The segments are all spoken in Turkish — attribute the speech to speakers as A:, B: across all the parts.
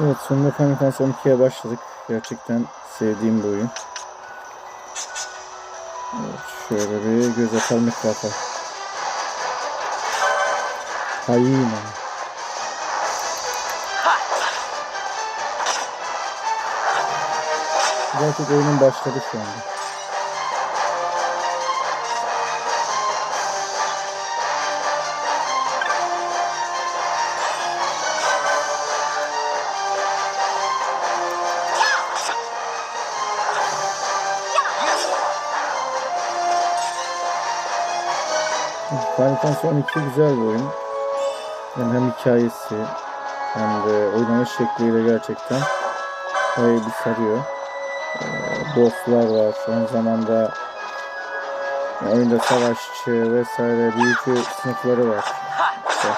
A: Evet sonunda Final Fantasy 12'ye başladık. Gerçekten sevdiğim bir oyun. Evet, şöyle bir göz atalım etrafa. Hayina. Gerçek oyunun başladı şu anda. Final Fantasy 12 güzel bir oyun. Yani hem hikayesi hem de oynanış şekliyle gerçekten bayağı bir sarıyor. Ee, bosslar var. Aynı zamanda yani oyunda savaşçı vesaire büyük sınıfları var. İşte.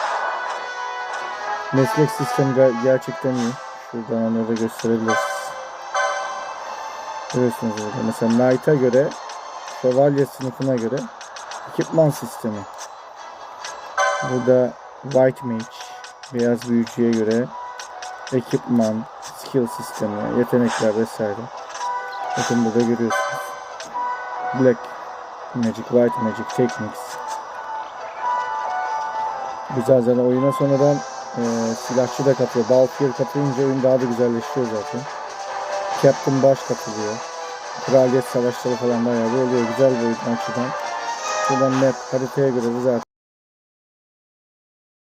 A: Meslek sistemi ger- gerçekten iyi. Şuradan onları da gösterebiliriz. Görüyorsunuz burada. Mesela Knight'a göre şövalye sınıfına göre ekipman sistemi. Burada White Mage, beyaz büyücüye göre ekipman, skill sistemi, yetenekler vesaire. Bakın burada görüyorsunuz. Black Magic, White Magic, Techniques. Güzel zaten oyuna sonradan e, silahçı da katıyor. Balfier katılınca oyun daha da güzelleşiyor zaten. Captain Baş katılıyor. Kraliyet savaşları falan bayağı bir oluyor. Güzel bir oyun açıdan. Şuradan map haritaya göre de zaten